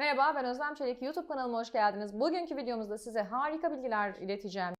Merhaba ben Özlem Çelik. YouTube kanalıma hoş geldiniz. Bugünkü videomuzda size harika bilgiler ileteceğim.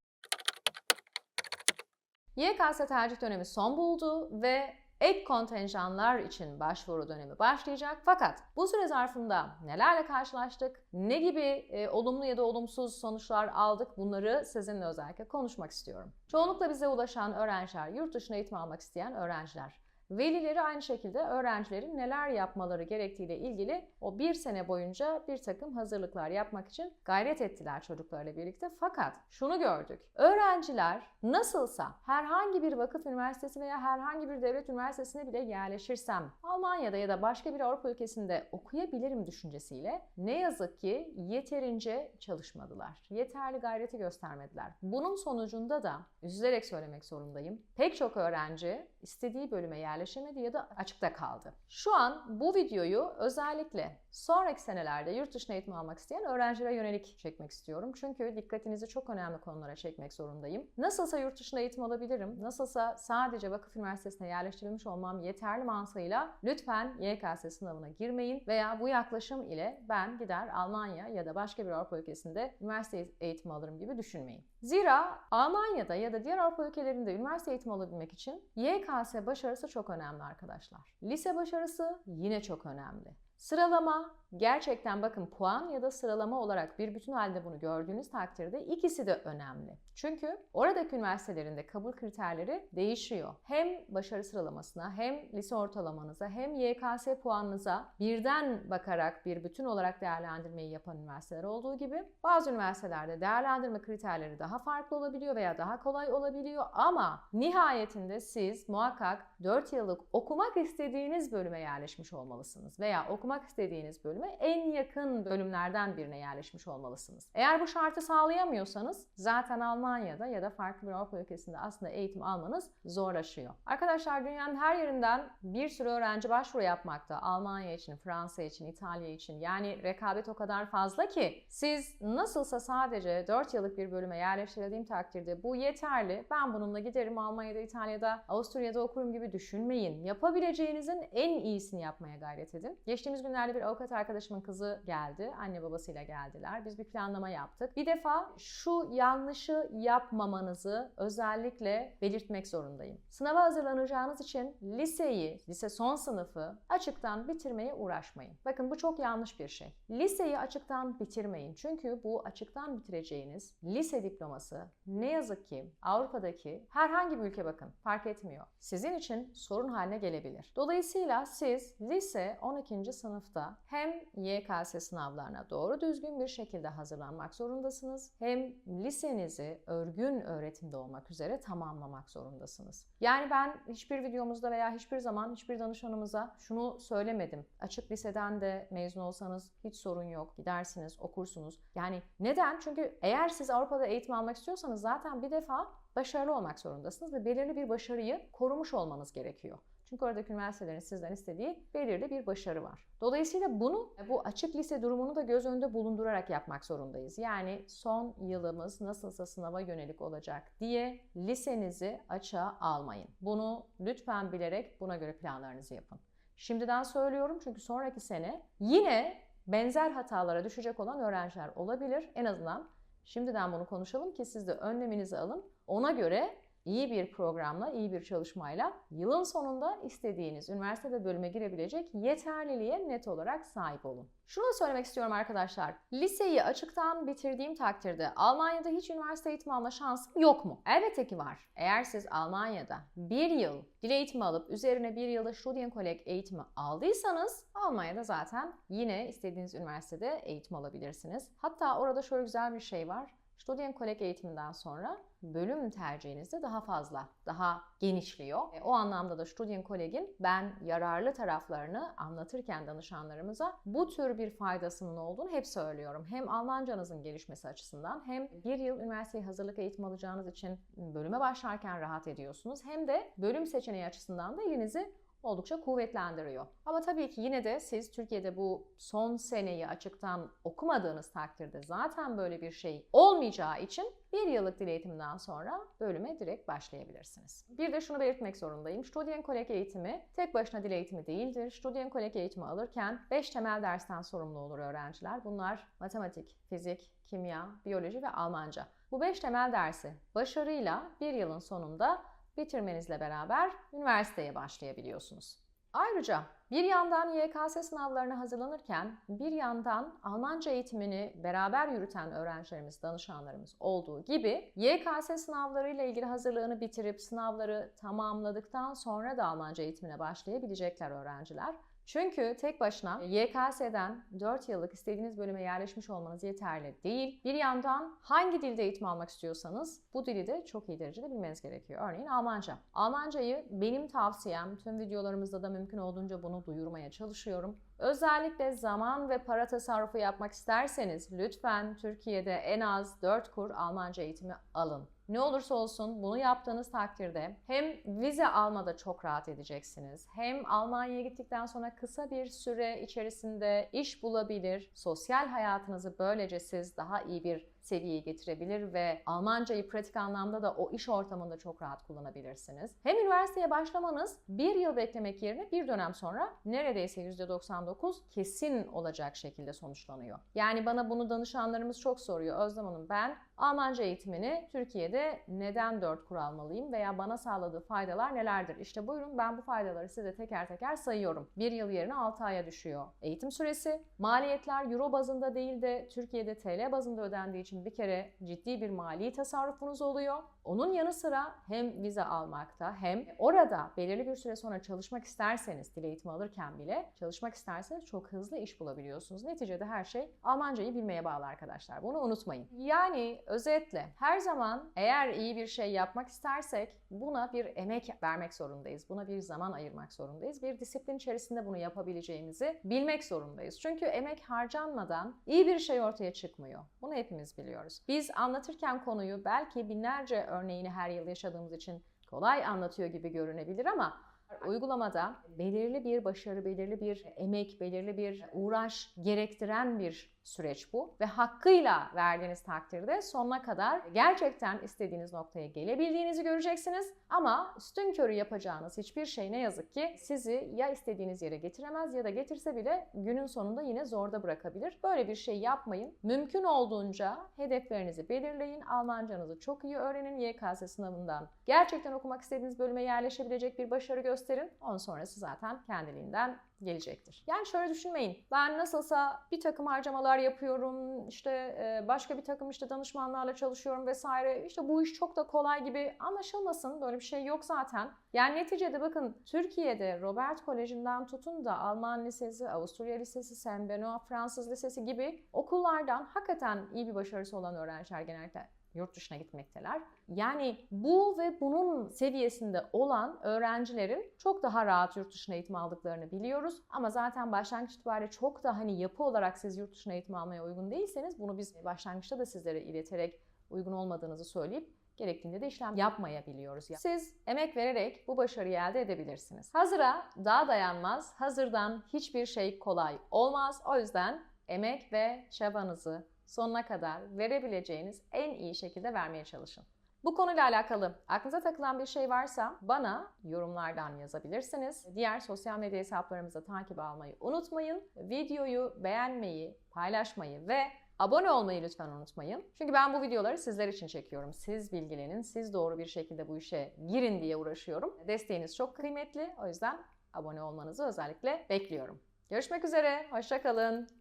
YKS tercih dönemi son buldu ve ek kontenjanlar için başvuru dönemi başlayacak. Fakat bu süre zarfında nelerle karşılaştık, ne gibi e, olumlu ya da olumsuz sonuçlar aldık bunları sizinle özellikle konuşmak istiyorum. Çoğunlukla bize ulaşan öğrenciler, yurt dışına eğitim almak isteyen öğrenciler. Velileri aynı şekilde öğrencilerin neler yapmaları gerektiğiyle ilgili o bir sene boyunca bir takım hazırlıklar yapmak için gayret ettiler çocuklarla birlikte. Fakat şunu gördük. Öğrenciler nasılsa herhangi bir vakıf üniversitesi veya herhangi bir devlet üniversitesine bile yerleşirsem Almanya'da ya da başka bir Avrupa ülkesinde okuyabilirim düşüncesiyle ne yazık ki yeterince çalışmadılar. Yeterli gayreti göstermediler. Bunun sonucunda da üzülerek söylemek zorundayım. Pek çok öğrenci istediği bölüme yerleşemedi ya da açıkta kaldı. Şu an bu videoyu özellikle sonraki senelerde yurt dışına eğitim almak isteyen öğrencilere yönelik çekmek istiyorum. Çünkü dikkatinizi çok önemli konulara çekmek zorundayım. Nasılsa yurt dışında eğitim alabilirim, nasılsa sadece vakıf üniversitesine yerleştirilmiş olmam yeterli mantığıyla lütfen YKS sınavına girmeyin veya bu yaklaşım ile ben gider Almanya ya da başka bir Avrupa ülkesinde üniversite eğitimi alırım gibi düşünmeyin. Zira Almanya'da ya da diğer Avrupa ülkelerinde üniversite eğitimi alabilmek için YKS başarısı çok önemli arkadaşlar. Lise başarısı yine çok önemli. Sıralama gerçekten bakın puan ya da sıralama olarak bir bütün halde bunu gördüğünüz takdirde ikisi de önemli. Çünkü oradaki üniversitelerinde kabul kriterleri değişiyor. Hem başarı sıralamasına hem lise ortalamanıza hem YKS puanınıza birden bakarak bir bütün olarak değerlendirmeyi yapan üniversiteler olduğu gibi bazı üniversitelerde değerlendirme kriterleri daha farklı olabiliyor veya daha kolay olabiliyor ama nihayetinde siz muhakkak 4 yıllık okumak istediğiniz bölüme yerleşmiş olmalısınız veya okumak istediğiniz bölüme en yakın bölümlerden birine yerleşmiş olmalısınız. Eğer bu şartı sağlayamıyorsanız zaten Almanya'da ya da farklı bir Avrupa ülkesinde aslında eğitim almanız zorlaşıyor. Arkadaşlar dünyanın her yerinden bir sürü öğrenci başvuru yapmakta. Almanya için, Fransa için, İtalya için. Yani rekabet o kadar fazla ki siz nasılsa sadece 4 yıllık bir bölüme yerleştirildiğim takdirde bu yeterli. Ben bununla giderim Almanya'da, İtalya'da, Avusturya'da okurum gibi düşünmeyin. Yapabileceğinizin en iyisini yapmaya gayret edin. Geçtiğimiz günlerde bir avukat arkadaşımın kızı geldi. Anne babasıyla geldiler. Biz bir planlama yaptık. Bir defa şu yanlışı yapmamanızı özellikle belirtmek zorundayım. Sınava hazırlanacağınız için liseyi, lise son sınıfı açıktan bitirmeye uğraşmayın. Bakın bu çok yanlış bir şey. Liseyi açıktan bitirmeyin. Çünkü bu açıktan bitireceğiniz lise diploması ne yazık ki Avrupa'daki herhangi bir ülke bakın fark etmiyor. Sizin için sorun haline gelebilir. Dolayısıyla siz lise 12. sınıfta hem YKS sınavlarına doğru düzgün bir şekilde hazırlanmak zorundasınız. Hem lisenizi örgün öğretimde olmak üzere tamamlamak zorundasınız. Yani ben hiçbir videomuzda veya hiçbir zaman hiçbir danışanımıza şunu söylemedim. Açık liseden de mezun olsanız hiç sorun yok. Gidersiniz, okursunuz. Yani neden? Çünkü eğer siz Avrupa'da eğitim almak istiyorsanız zaten bir defa başarılı olmak zorundasınız ve belirli bir başarıyı korumuş olmanız gerekiyor. Çünkü oradaki üniversitelerin sizden istediği belirli bir başarı var. Dolayısıyla bunu bu açık lise durumunu da göz önünde bulundurarak yapmak zorundayız. Yani son yılımız nasılsa sınava yönelik olacak diye lisenizi açığa almayın. Bunu lütfen bilerek buna göre planlarınızı yapın. Şimdiden söylüyorum çünkü sonraki sene yine benzer hatalara düşecek olan öğrenciler olabilir. En azından şimdiden bunu konuşalım ki siz de önleminizi alın. Ona göre iyi bir programla, iyi bir çalışmayla yılın sonunda istediğiniz üniversite ve bölüme girebilecek yeterliliğe net olarak sahip olun. Şunu da söylemek istiyorum arkadaşlar. Liseyi açıktan bitirdiğim takdirde Almanya'da hiç üniversite eğitimi alma şansım yok mu? Elbette ki var. Eğer siz Almanya'da bir yıl dil eğitimi alıp üzerine bir yılda Studienkolleg eğitimi aldıysanız Almanya'da zaten yine istediğiniz üniversitede eğitim alabilirsiniz. Hatta orada şöyle güzel bir şey var. Studienkolleg eğitiminden sonra bölüm tercihiniz de daha fazla, daha genişliyor. E, o anlamda da Studienkolleg'in ben yararlı taraflarını anlatırken danışanlarımıza bu tür bir faydasının olduğunu hep söylüyorum. Hem Almancanızın gelişmesi açısından hem bir yıl üniversiteye hazırlık eğitimi alacağınız için bölüme başlarken rahat ediyorsunuz. Hem de bölüm seçeneği açısından da elinizi oldukça kuvvetlendiriyor. Ama tabii ki yine de siz Türkiye'de bu son seneyi açıktan okumadığınız takdirde zaten böyle bir şey olmayacağı için bir yıllık dil eğitiminden sonra bölüme direkt başlayabilirsiniz. Bir de şunu belirtmek zorundayım. Studienkolleg eğitimi tek başına dil eğitimi değildir. Studienkolleg eğitimi alırken 5 temel dersten sorumlu olur öğrenciler. Bunlar matematik, fizik, kimya, biyoloji ve Almanca. Bu 5 temel dersi başarıyla bir yılın sonunda bitirmenizle beraber üniversiteye başlayabiliyorsunuz. Ayrıca bir yandan YKS sınavlarına hazırlanırken bir yandan Almanca eğitimini beraber yürüten öğrencilerimiz, danışanlarımız olduğu gibi YKS sınavlarıyla ilgili hazırlığını bitirip sınavları tamamladıktan sonra da Almanca eğitimine başlayabilecekler öğrenciler. Çünkü tek başına YKS'den 4 yıllık istediğiniz bölüme yerleşmiş olmanız yeterli değil. Bir yandan hangi dilde eğitim almak istiyorsanız bu dili de çok iyi derecede bilmeniz gerekiyor. Örneğin Almanca. Almancayı benim tavsiyem, tüm videolarımızda da mümkün olduğunca bunu duyurmaya çalışıyorum. Özellikle zaman ve para tasarrufu yapmak isterseniz lütfen Türkiye'de en az 4 kur Almanca eğitimi alın. Ne olursa olsun bunu yaptığınız takdirde hem vize almada çok rahat edeceksiniz. Hem Almanya'ya gittikten sonra kısa bir süre içerisinde iş bulabilir. Sosyal hayatınızı böylece siz daha iyi bir seviyeye getirebilir ve Almancayı pratik anlamda da o iş ortamında çok rahat kullanabilirsiniz. Hem üniversiteye başlamanız bir yıl beklemek yerine bir dönem sonra neredeyse %99 kesin olacak şekilde sonuçlanıyor. Yani bana bunu danışanlarımız çok soruyor. Özlem Hanım ben Almanca eğitimini Türkiye'de neden 4 kur almalıyım veya bana sağladığı faydalar nelerdir? İşte buyurun ben bu faydaları size teker teker sayıyorum. Bir yıl yerine 6 aya düşüyor eğitim süresi. Maliyetler euro bazında değil de Türkiye'de TL bazında ödendiği için bir kere ciddi bir mali tasarrufunuz oluyor. Onun yanı sıra hem vize almakta hem orada belirli bir süre sonra çalışmak isterseniz, dil eğitimi alırken bile çalışmak isterseniz çok hızlı iş bulabiliyorsunuz. Neticede her şey Almancayı bilmeye bağlı arkadaşlar. Bunu unutmayın. Yani özetle her zaman eğer iyi bir şey yapmak istersek buna bir emek vermek zorundayız. Buna bir zaman ayırmak zorundayız. Bir disiplin içerisinde bunu yapabileceğimizi bilmek zorundayız. Çünkü emek harcanmadan iyi bir şey ortaya çıkmıyor. Bunu hepimiz biliyoruz. Biz anlatırken konuyu belki binlerce örneğini her yıl yaşadığımız için kolay anlatıyor gibi görünebilir ama uygulamada belirli bir başarı, belirli bir emek, belirli bir uğraş gerektiren bir süreç bu ve hakkıyla verdiğiniz takdirde sonuna kadar gerçekten istediğiniz noktaya gelebildiğinizi göreceksiniz. Ama üstün körü yapacağınız hiçbir şey ne yazık ki sizi ya istediğiniz yere getiremez ya da getirse bile günün sonunda yine zorda bırakabilir. Böyle bir şey yapmayın. Mümkün olduğunca hedeflerinizi belirleyin. Almancanızı çok iyi öğrenin. YKS sınavından gerçekten okumak istediğiniz bölüme yerleşebilecek bir başarı gösterin. Ondan sonrası zaten kendiliğinden gelecektir. Yani şöyle düşünmeyin. Ben nasılsa bir takım harcamalar yapıyorum. işte e, başka bir takım işte danışmanlarla çalışıyorum vesaire. İşte bu iş çok da kolay gibi anlaşılmasın. Böyle bir şey yok zaten. Yani neticede bakın Türkiye'de Robert Koleji'nden tutun da Alman Lisesi, Avusturya Lisesi, Saint Benoît Fransız Lisesi gibi okullardan hakikaten iyi bir başarısı olan öğrenciler genellikle yurt dışına gitmekteler. Yani bu ve bunun seviyesinde olan öğrencilerin çok daha rahat yurt dışına eğitim aldıklarını biliyoruz. Ama zaten başlangıç itibariyle çok da hani yapı olarak siz yurt dışına eğitim almaya uygun değilseniz bunu biz başlangıçta da sizlere ileterek uygun olmadığınızı söyleyip gerektiğinde de işlem yapmayabiliyoruz. Siz emek vererek bu başarıyı elde edebilirsiniz. Hazıra daha dayanmaz, hazırdan hiçbir şey kolay olmaz. O yüzden emek ve çabanızı sonuna kadar verebileceğiniz en iyi şekilde vermeye çalışın. Bu konuyla alakalı aklınıza takılan bir şey varsa bana yorumlardan yazabilirsiniz. Diğer sosyal medya hesaplarımızı takip almayı unutmayın. Videoyu beğenmeyi, paylaşmayı ve abone olmayı lütfen unutmayın. Çünkü ben bu videoları sizler için çekiyorum. Siz bilgilenin, siz doğru bir şekilde bu işe girin diye uğraşıyorum. Desteğiniz çok kıymetli. O yüzden abone olmanızı özellikle bekliyorum. Görüşmek üzere, hoşçakalın.